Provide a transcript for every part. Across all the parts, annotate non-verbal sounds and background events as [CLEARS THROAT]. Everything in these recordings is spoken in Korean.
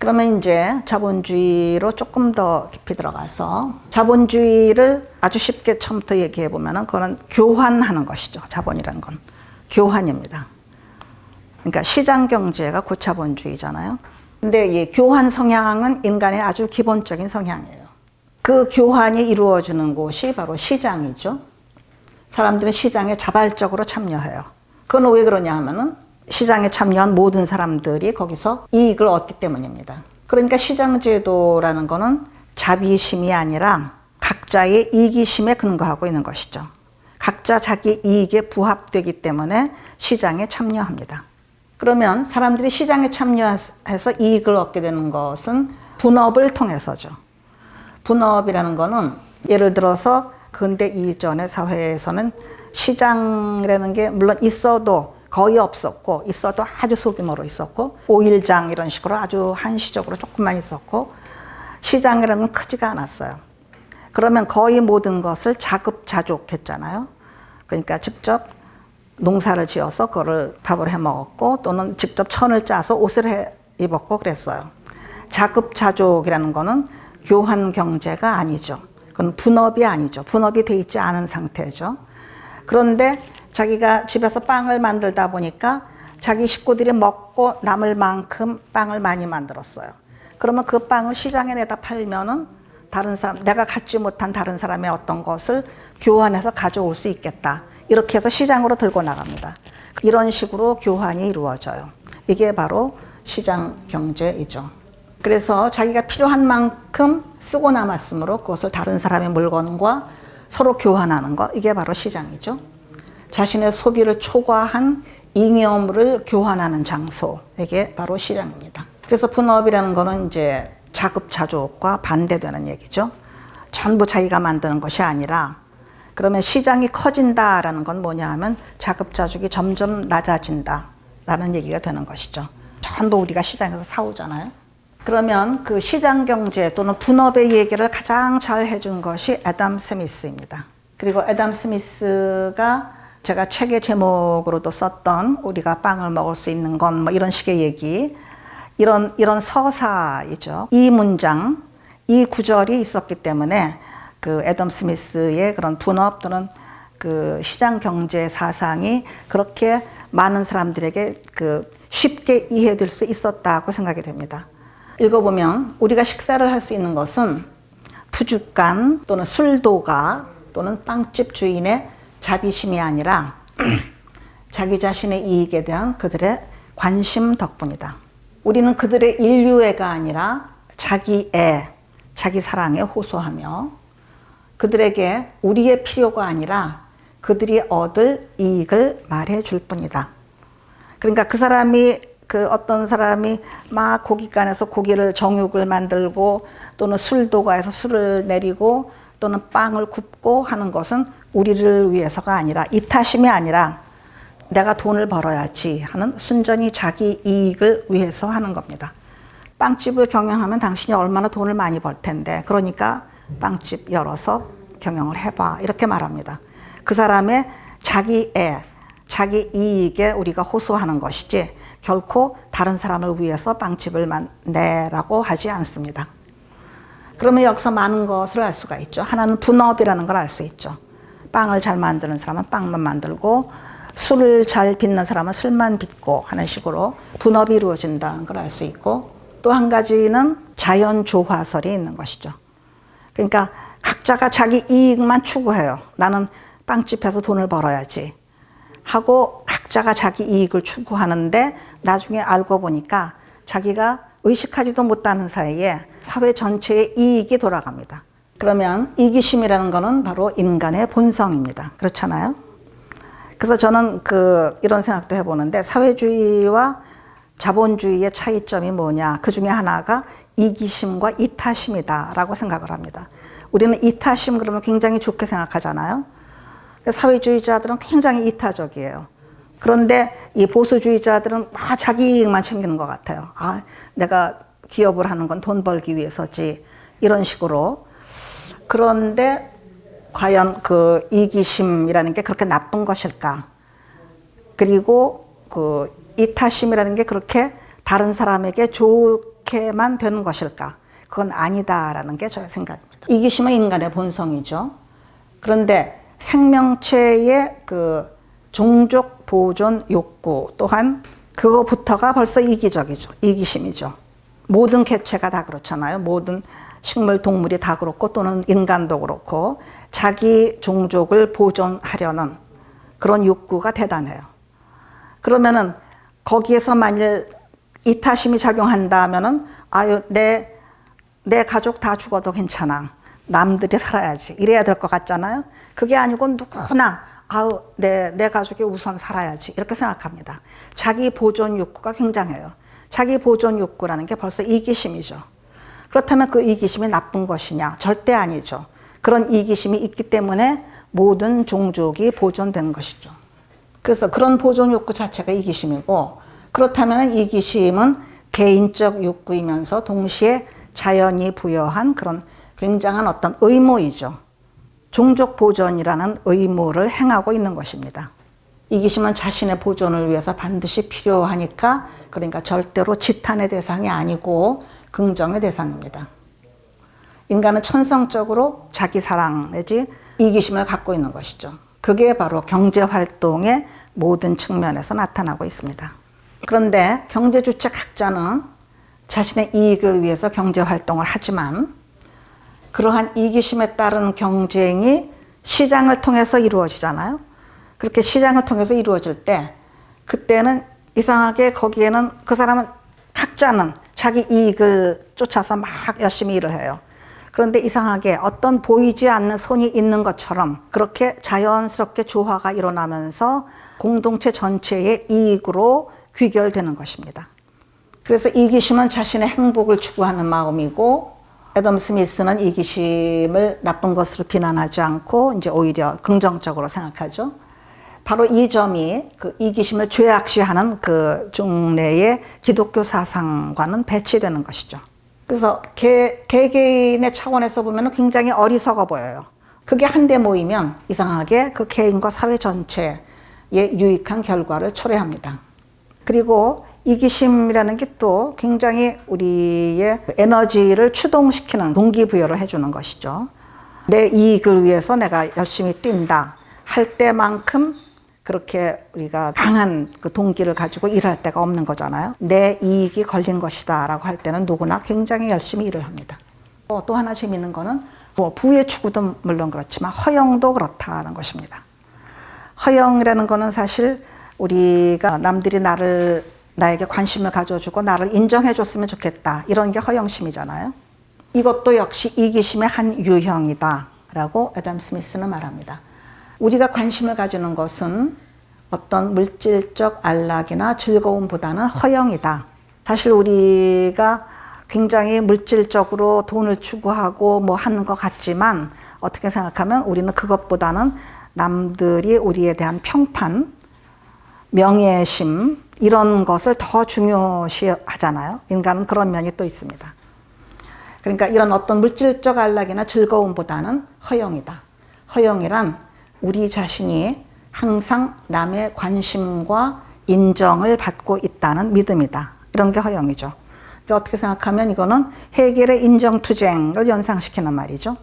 그러면 이제 자본주의로 조금 더 깊이 들어가서 자본주의를 아주 쉽게 처음부터 얘기해 보면은 그거는 교환하는 것이죠. 자본이라는 건 교환입니다. 그러니까 시장 경제가 고차본주의잖아요. 근데 이 교환 성향은 인간의 아주 기본적인 성향이에요. 그 교환이 이루어지는 곳이 바로 시장이죠. 사람들은 시장에 자발적으로 참여해요. 그건 왜 그러냐 하면은 시장에 참여한 모든 사람들이 거기서 이익을 얻기 때문입니다. 그러니까 시장 제도라는 거는 자비심이 아니라 각자의 이기심에 근거하고 있는 것이죠. 각자 자기 이익에 부합되기 때문에 시장에 참여합니다. 그러면 사람들이 시장에 참여해서 이익을 얻게 되는 것은 분업을 통해서죠. 분업이라는 거는 예를 들어서 근대 이전의 사회에서는 시장이라는 게 물론 있어도 거의 없었고 있어도 아주 소규모로 있었고 오일장 이런 식으로 아주 한시적으로 조금만 있었고 시장이라는 건 크지가 않았어요. 그러면 거의 모든 것을 자급자족했잖아요. 그러니까 직접 농사를 지어서 그거를 밥을 해 먹었고 또는 직접 천을 짜서 옷을 해 입었고 그랬어요. 자급자족이라는 거는 교환 경제가 아니죠. 그건 분업이 아니죠. 분업이 돼 있지 않은 상태죠. 그런데 자기가 집에서 빵을 만들다 보니까 자기 식구들이 먹고 남을 만큼 빵을 많이 만들었어요. 그러면 그 빵을 시장에 내다 팔면은 다른 사람, 내가 갖지 못한 다른 사람의 어떤 것을 교환해서 가져올 수 있겠다. 이렇게 해서 시장으로 들고 나갑니다. 이런 식으로 교환이 이루어져요. 이게 바로 시장 경제이죠. 그래서 자기가 필요한 만큼 쓰고 남았으므로 그것을 다른 사람의 물건과 서로 교환하는 것, 이게 바로 시장이죠. 자신의 소비를 초과한 잉여물을 교환하는 장소, 이게 바로 시장입니다. 그래서 분업이라는 거는 이제 자급자족과 반대되는 얘기죠. 전부 자기가 만드는 것이 아니라 그러면 시장이 커진다라는 건 뭐냐 하면 자급자족이 점점 낮아진다라는 얘기가 되는 것이죠. 전부 우리가 시장에서 사오잖아요. 그러면 그 시장 경제 또는 분업의 얘기를 가장 잘 해준 것이 애담 스미스입니다. 그리고 애담 스미스가 제가 책의 제목으로도 썼던 우리가 빵을 먹을 수 있는 건 뭐 이런 식의 얘기 이런 이런 서사이죠. 이 문장 이 구절이 있었기 때문에 그 애덤 스미스의 그런 분업 또는 그 시장 경제 사상이 그렇게 많은 사람들에게 그 쉽게 이해될 수 있었다고 생각이 됩니다. 읽어보면 우리가 식사를 할 수 있는 것은 부주간 또는 술도가 또는 빵집 주인의 자비심이 아니라 [CLEARS THROAT] 자기 자신의 이익에 대한 그들의 관심 덕분이다. 우리는 그들의 인류애가 아니라 자기애, 자기 사랑에 호소하며 그들에게 우리의 필요가 아니라 그들이 얻을 이익을 말해 줄 뿐이다. 그러니까 그 사람이 그 어떤 사람이 막 고깃간에서 고기를 정육을 만들고 또는 술도가에서 술을 내리고 또는 빵을 굽고 하는 것은 우리를 위해서가 아니라 이타심이 아니라 내가 돈을 벌어야지 하는 순전히 자기 이익을 위해서 하는 겁니다. 빵집을 경영하면 당신이 얼마나 돈을 많이 벌 텐데 그러니까 빵집 열어서 경영을 해봐 이렇게 말합니다. 그 사람의 자기애, 자기 이익에 우리가 호소하는 것이지 결코 다른 사람을 위해서 빵집을 내라고 하지 않습니다. 그러면 여기서 많은 것을 알 수가 있죠. 하나는 분업이라는 걸 알 수 있죠. 빵을 잘 만드는 사람은 빵만 만들고 술을 잘 빚는 사람은 술만 빚고 하는 식으로 분업이 이루어진다는 걸 알 수 있고 또 한 가지는 자연 조화설이 있는 것이죠. 그러니까 각자가 자기 이익만 추구해요. 나는 빵집에서 돈을 벌어야지 하고 각자가 자기 이익을 추구하는데 나중에 알고 보니까 자기가 의식하지도 못하는 사이에 사회 전체의 이익이 돌아갑니다. 그러면 이기심이라는 것은 바로 인간의 본성입니다. 그렇잖아요? 그래서 저는 그 이런 생각도 해보는데 사회주의와 자본주의의 차이점이 뭐냐? 그 중에 하나가 이기심과 이타심이다라고 생각을 합니다. 우리는 이타심 그러면 굉장히 좋게 생각하잖아요. 사회주의자들은 굉장히 이타적이에요. 그런데 이 보수주의자들은 다 자기 이익만 챙기는 것 같아요. 아, 내가 기업을 하는 건 돈 벌기 위해서지. 이런 식으로. 그런데 과연 그 이기심이라는 게 그렇게 나쁜 것일까? 그리고 그 이타심이라는 게 그렇게 다른 사람에게 좋게 그렇게만 되는 것일까? 그건 아니다라는 게 저의 생각입니다. 이기심은 인간의 본성이죠. 그런데 생명체의 그 종족 보존 욕구 또한 그거부터가 벌써 이기적이죠. 이기심이죠. 모든 개체가 다 그렇잖아요. 모든 식물, 동물이 다 그렇고 또는 인간도 그렇고 자기 종족을 보존하려는 그런 욕구가 대단해요. 그러면은 거기에서 만일 이타심이 작용한다면은 아유 내 내 가족 다 죽어도 괜찮아. 남들이 살아야지. 이래야 될 것 같잖아요. 그게 아니고 누구나 아우 내, 내 가족이 우선 살아야지. 이렇게 생각합니다. 자기 보존 욕구가 굉장해요. 자기 보존 욕구라는 게 벌써 이기심이죠. 그렇다면 그 이기심이 나쁜 것이냐? 절대 아니죠. 그런 이기심이 있기 때문에 모든 종족이 보존된 것이죠. 그래서 그런 보존 욕구 자체가 이기심이고 그렇다면 이기심은 개인적 욕구이면서 동시에 자연이 부여한 그런 굉장한 어떤 의무이죠. 종족 보존이라는 의무를 행하고 있는 것입니다. 이기심은 자신의 보존을 위해서 반드시 필요하니까 그러니까 절대로 지탄의 대상이 아니고 긍정의 대상입니다. 인간은 천성적으로 자기 사랑 내지 이기심을 갖고 있는 것이죠. 그게 바로 경제 활동의 모든 측면에서 나타나고 있습니다. 그런데 경제 주체 각자는 자신의 이익을 위해서 경제 활동을 하지만 그러한 이기심에 따른 경쟁이 시장을 통해서 이루어지잖아요. 그렇게 시장을 통해서 이루어질 때 그때는 이상하게 거기에는 그 사람은 각자는 자기 이익을 쫓아서 막 열심히 일을 해요. 그런데 이상하게 어떤 보이지 않는 손이 있는 것처럼 그렇게 자연스럽게 조화가 일어나면서 공동체 전체의 이익으로 귀결되는 것입니다. 그래서 이기심은 자신의 행복을 추구하는 마음이고 애덤 스미스는 이기심을 나쁜 것으로 비난하지 않고 이제 오히려 긍정적으로 생각하죠. 바로 이 점이 그 이기심을 죄악시하는 그 종래의 기독교 사상과는 배치되는 것이죠. 그래서 개, 개개인의 차원에서 보면 굉장히 어리석어 보여요. 그게 한데 모이면 이상하게 그 개인과 사회 전체에 유익한 결과를 초래합니다. 그리고 이기심이라는 게 또 굉장히 우리의 에너지를 추동시키는 동기부여를 해주는 것이죠. 내 이익을 위해서 내가 열심히 뛴다 할 때만큼 그렇게 우리가 강한 그 동기를 가지고 일할 때가 없는 거잖아요. 내 이익이 걸린 것이다 라고 할 때는 누구나 굉장히 열심히 일을 합니다. 또, 또 하나 재밌는 거는 뭐 부의 추구도 물론 그렇지만 허영도 그렇다는 것입니다. 허영이라는 거는 사실 우리가 남들이 나를 나에게 관심을 가져주고 나를 인정해 줬으면 좋겠다. 이런 게 허영심이잖아요. 이것도 역시 이기심의 한 유형이다. 라고 에담 스미스는 말합니다. 우리가 관심을 가지는 것은 어떤 물질적 안락이나 즐거움보다는 허영이다. 사실 우리가 굉장히 물질적으로 돈을 추구하고 뭐 하는 것 같지만 어떻게 생각하면 우리는 그것보다는 남들이 우리에 대한 평판, 명예심, 이런 것을 더 중요시 하잖아요. 인간은 그런 면이 또 있습니다. 그러니까 이런 어떤 물질적 안락이나 즐거움보다는 허영이다. 허영이란 우리 자신이 항상 남의 관심과 인정을 받고 있다는 믿음이다. 이런 게 허영이죠. 어떻게 생각하면 이거는 해겔의 인정투쟁을 연상시키는 말이죠.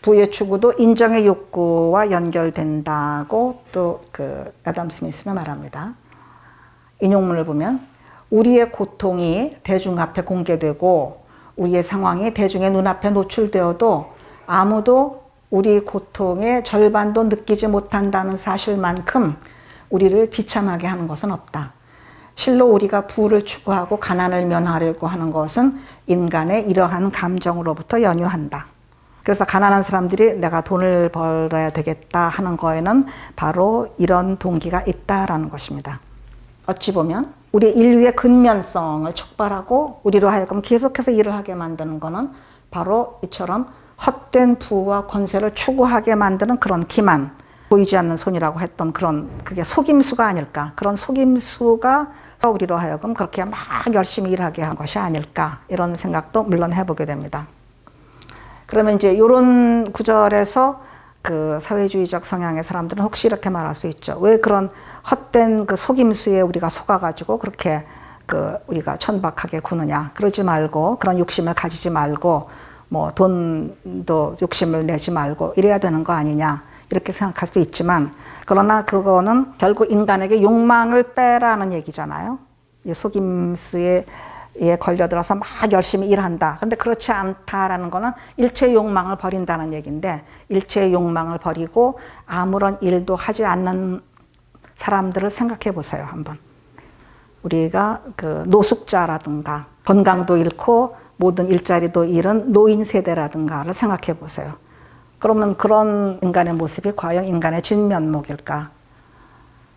부의 추구도 인정의 욕구와 연결된다고 또그 아담 스미스는 말합니다. 인용문을 보면 우리의 고통이 대중 앞에 공개되고 우리의 상황이 대중의 눈앞에 노출되어도 아무도 우리 고통의 절반도 느끼지 못한다는 사실만큼 우리를 비참하게 하는 것은 없다. 실로 우리가 부를 추구하고 가난을 면하려고 하는 것은 인간의 이러한 감정으로부터 연유한다. 그래서 가난한 사람들이 내가 돈을 벌어야 되겠다 하는 거에는 바로 이런 동기가 있다라는 것입니다. 어찌 보면 우리 인류의 근면성을 촉발하고 우리로 하여금 계속해서 일을 하게 만드는 것은 바로 이처럼 헛된 부와 권세를 추구하게 만드는 그런 기만, 보이지 않는 손이라고 했던 그런 그게 속임수가 아닐까. 그런 속임수가 우리로 하여금 그렇게 막 열심히 일하게 한 것이 아닐까. 이런 생각도 물론 해보게 됩니다. 그러면 이제 이런 구절에서 그 사회주의적 성향의 사람들은 혹시 이렇게 말할 수 있죠. 왜 그런 헛된 그 속임수에 우리가 속아가지고 그렇게 그 우리가 천박하게 구느냐 그러지 말고 그런 욕심을 가지지 말고 뭐 돈도 욕심을 내지 말고 이래야 되는 거 아니냐 이렇게 생각할 수 있지만 그러나 그거는 결국 인간에게 욕망을 빼라는 얘기잖아요. 이 속임수에 에 걸려들어서 막 열심히 일한다. 근데 그렇지 않다라는 거는 일체 욕망을 버린다는 얘기인데 일체 욕망을 버리고 아무런 일도 하지 않는 사람들을 생각해 보세요, 한번. 우리가 그 노숙자라든가 건강도 잃고 모든 일자리도 잃은 노인 세대라든가를 생각해 보세요. 그러면 그런 인간의 모습이 과연 인간의 진면목일까?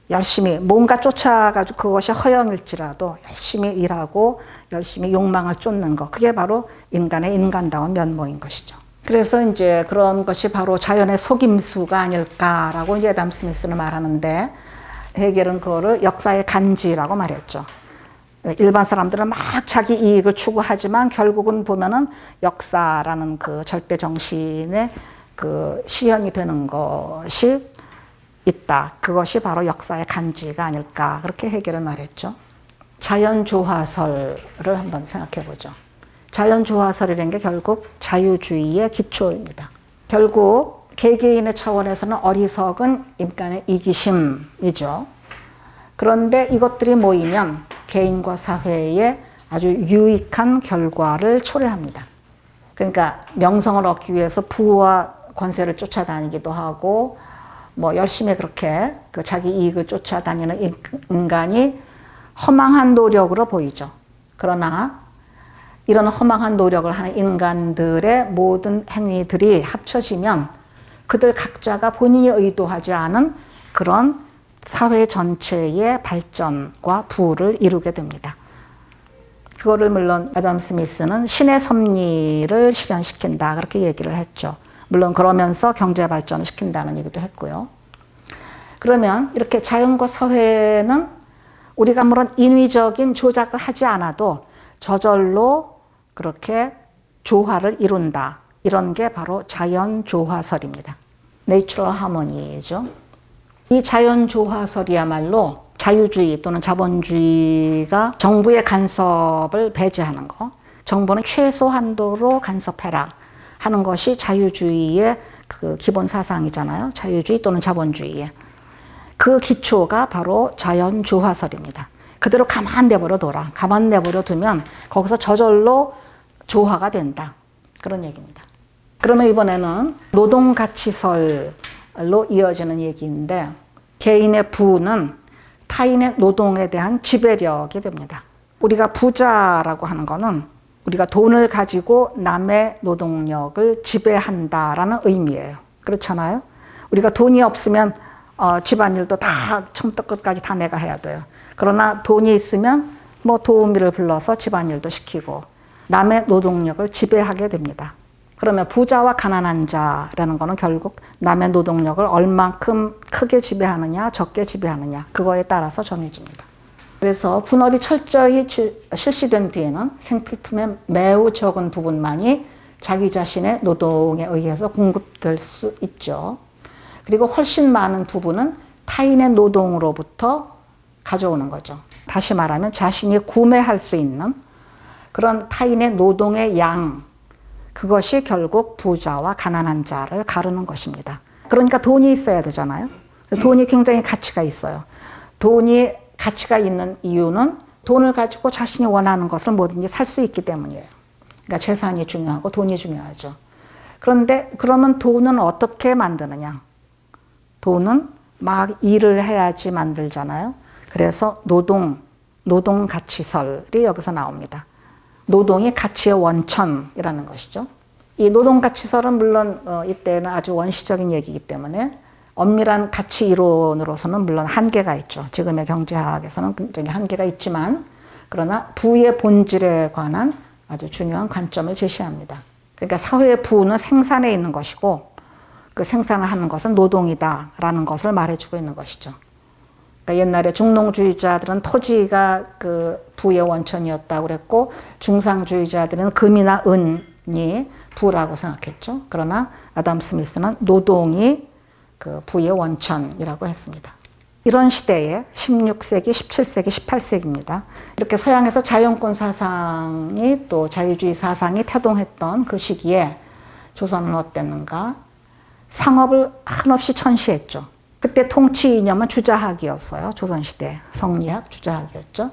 열심히 뭔가 쫓아가지고 그것이 허영일지라도 열심히 일하고 열심히 욕망을 쫓는 것 그게 바로 인간의 인간다운 면모인 것이죠. 그래서 이제 그런 것이 바로 자연의 속임수가 아닐까라고 이제 애담 스미스는 말하는데 해결은 그거를 역사의 간지라고 말했죠. 일반 사람들은 막 자기 이익을 추구하지만 결국은 보면은 역사라는 그 절대 정신의 그 실현이 되는 것이 있다. 그것이 바로 역사의 간지가 아닐까. 그렇게 해결을 말했죠. 자연조화설을 한번 생각해 보죠. 자연조화설이라는 게 결국 자유주의의 기초입니다. 결국 개개인의 차원에서는 어리석은 인간의 이기심이죠. 그런데 이것들이 모이면 개인과 사회에 아주 유익한 결과를 초래합니다. 그러니까 명성을 얻기 위해서 부와 권세를 쫓아다니기도 하고 뭐 열심히 그렇게 그 자기 이익을 쫓아다니는 인간이 허망한 노력으로 보이죠. 그러나 이런 허망한 노력을 하는 인간들의 모든 행위들이 합쳐지면 그들 각자가 본인이 의도하지 않은 그런 사회 전체의 발전과 부를 이루게 됩니다. 그거를 물론 아담 스미스는 신의 섭리를 실현시킨다 그렇게 얘기를 했죠. 물론 그러면서 경제 발전을 시킨다는 얘기도 했고요. 그러면 이렇게 자연과 사회는 우리가 물론 인위적인 조작을 하지 않아도 저절로 그렇게 조화를 이룬다. 이런 게 바로 자연 조화설입니다. 내추럴 하모니죠. 이 자연 조화설이야말로 자유주의 또는 자본주의가 정부의 간섭을 배제하는 거. 정부는 최소한도로 간섭해라 하는 것이 자유주의의 그 기본 사상이잖아요. 자유주의 또는 자본주의의. 그 기초가 바로 자연 조화설입니다. 그대로 가만 내버려 둬라. 가만 내버려 두면 거기서 저절로 조화가 된다. 그런 얘기입니다. 그러면 이번에는 노동가치설 로 이어지는 얘기인데 개인의 부는 타인의 노동에 대한 지배력이 됩니다. 우리가 부자라고 하는 거는 우리가 돈을 가지고 남의 노동력을 지배한다라는 의미예요. 그렇잖아요. 우리가 돈이 없으면 어, 집안일도 다 처음부터 끝까지 다 내가 해야 돼요. 그러나 돈이 있으면 뭐 도우미를 불러서 집안일도 시키고 남의 노동력을 지배하게 됩니다. 그러면 부자와 가난한 자라는 거는 결국 남의 노동력을 얼만큼 크게 지배하느냐 적게 지배하느냐 그거에 따라서 정해집니다. 그래서 분업이 철저히 실시된 뒤에는 생필품의 매우 적은 부분만이 자기 자신의 노동에 의해서 공급될 수 있죠. 그리고 훨씬 많은 부분은 타인의 노동으로부터 가져오는 거죠. 다시 말하면 자신이 구매할 수 있는 그런 타인의 노동의 양, 그것이 결국 부자와 가난한 자를 가르는 것입니다. 그러니까 돈이 있어야 되잖아요. 돈이 굉장히 가치가 있어요. 돈이 가치가 있는 이유는 돈을 가지고 자신이 원하는 것을 뭐든지 살 수 있기 때문이에요. 그러니까 재산이 중요하고 돈이 중요하죠. 그런데 그러면 돈은 어떻게 만드느냐? 돈은 막 일을 해야지 만들잖아요. 그래서 노동, 노동 가치설이 여기서 나옵니다. 노동이 가치의 원천이라는 것이죠. 이 노동 가치설은 물론 어, 이때는 아주 원시적인 얘기이기 때문에 엄밀한 가치 이론으로서는 물론 한계가 있죠. 지금의 경제학에서는 굉장히 한계가 있지만 그러나 부의 본질에 관한 아주 중요한 관점을 제시합니다. 그러니까 사회의 부는 생산에 있는 것이고 그 생산을 하는 것은 노동이다라는 것을 말해주고 있는 것이죠. 그러니까 옛날에 중농주의자들은 토지가 그 부의 원천이었다고 그랬고 중상주의자들은 금이나 은이 부라고 생각했죠. 그러나 아담 스미스는 노동이 그 부의 원천이라고 했습니다. 이런 시대에 16세기, 17세기, 18세기입니다. 이렇게 서양에서 자연권 사상이 또 자유주의 사상이 태동했던 그 시기에 조선은 어땠는가? 상업을 한없이 천시했죠. 그때 통치 이념은 주자학이었어요. 조선시대 성리학 주자학이었죠.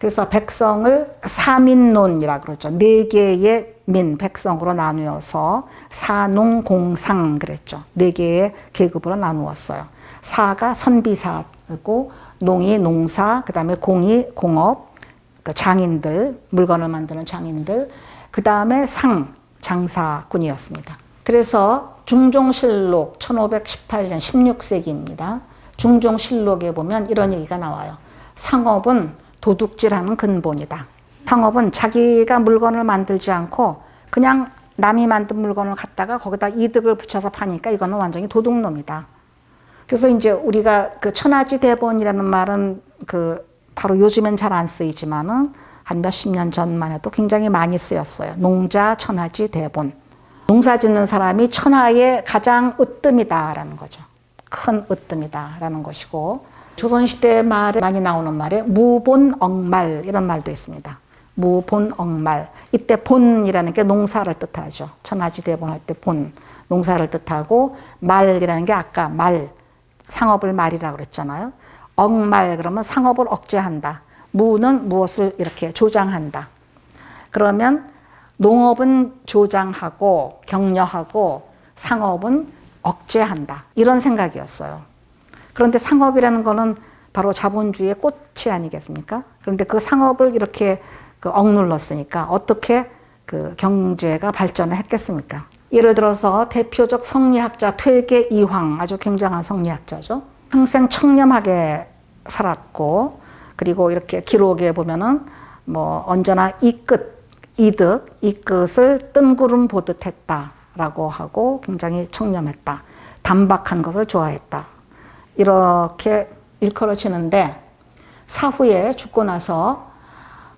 그래서 백성을 사민론이라 그러죠. 네 개의 민, 백성으로 나누어서 사농 공상 그랬죠. 네 개의 계급으로 나누었어요. 사가 선비사고 농이 농사, 그 다음에 공이 공업, 그 장인들, 물건을 만드는 장인들, 그 다음에 상, 장사꾼이었습니다. 그래서 중종실록 1518년 16세기입니다. 중종실록에 보면 이런 얘기가 나와요. 상업은 도둑질하는 근본이다. 상업은 자기가 물건을 만들지 않고 그냥 남이 만든 물건을 갖다가 거기다 이득을 붙여서 파니까 이거는 완전히 도둑놈이다. 그래서 이제 우리가 그 천하지 대본이라는 말은 그 바로 요즘엔 잘 안 쓰이지만은 한 몇십 년 전만 해도 굉장히 많이 쓰였어요. 농자 천하지 대본. 농사 짓는 사람이 천하의 가장 으뜸이다라는 거죠. 큰 으뜸이다라는 것이고 조선시대 말에 많이 나오는 말에 무본억말 이런 말도 있습니다. 무본억말. 이때 본이라는 게 농사를 뜻하죠. 천하지 대본 할 때 본. 농사를 뜻하고 말이라는 게 아까 말. 상업을 말이라고 그랬잖아요. 억말 그러면 상업을 억제한다. 무는 무엇을 이렇게 조장한다. 그러면 농업은 조장하고 격려하고 상업은 억제한다. 이런 생각이었어요. 그런데 상업이라는 거는 바로 자본주의의 꽃이 아니겠습니까? 그런데 그 상업을 이렇게 그 억눌렀으니까 어떻게 그 경제가 발전을 했겠습니까? 예를 들어서 대표적 성리학자 퇴계 이황 아주 굉장한 성리학자죠. 평생 청렴하게 살았고 그리고 이렇게 기록에 보면은 뭐 언제나 이 끝, 이득, 이 끝을 뜬구름 보듯 했다라고 하고 굉장히 청렴했다. 단박한 것을 좋아했다. 이렇게 일컬어지는데 사후에 죽고 나서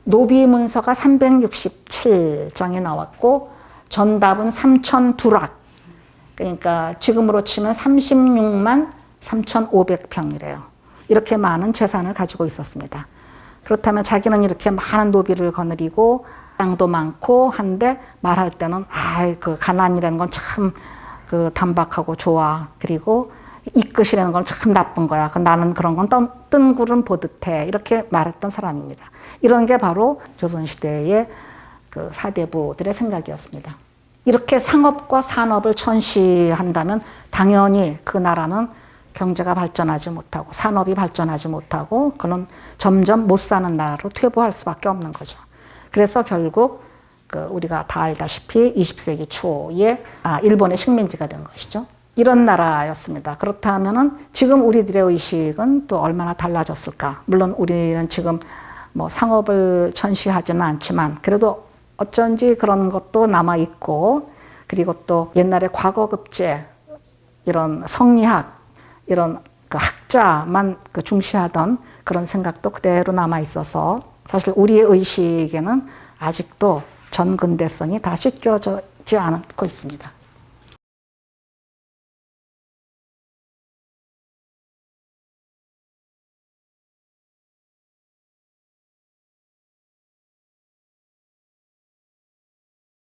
노비 문서가 367장이 나왔고 전답은 3,002락. 그러니까 지금으로 치면 36만 3,500평이래요. 이렇게 많은 재산을 가지고 있었습니다. 그렇다면 자기는 이렇게 많은 노비를 거느리고 땅도 많고 한데 말할 때는 아이 그 가난이라는 건 참 그 단박하고 좋아. 그리고 이끝이라는 건 참 나쁜 거야. 그 나는 그런 건 뜬, 뜬구름 보듯해. 이렇게 말했던 사람입니다. 이런 게 바로 조선시대의 그 사대부들의 생각이었습니다. 이렇게 상업과 산업을 천시한다면 당연히 그 나라는 경제가 발전하지 못하고 산업이 발전하지 못하고 그는 점점 못 사는 나라로 퇴보할 수밖에 없는 거죠. 그래서 결국 그 우리가 다 알다시피 20세기 초에 아, 일본의 식민지가 된 것이죠. 이런 나라였습니다. 그렇다면은 지금 우리들의 의식은 또 얼마나 달라졌을까? 물론 우리는 지금 뭐 상업을 천시하지는 않지만 그래도 어쩐지 그런 것도 남아 있고 그리고 또 옛날에 과거급제 이런 성리학 이런 그 학자만 그 중시하던 그런 생각도 그대로 남아 있어서 사실 우리의 의식에는 아직도 전근대성이 다 씻겨지지 않고 있습니다.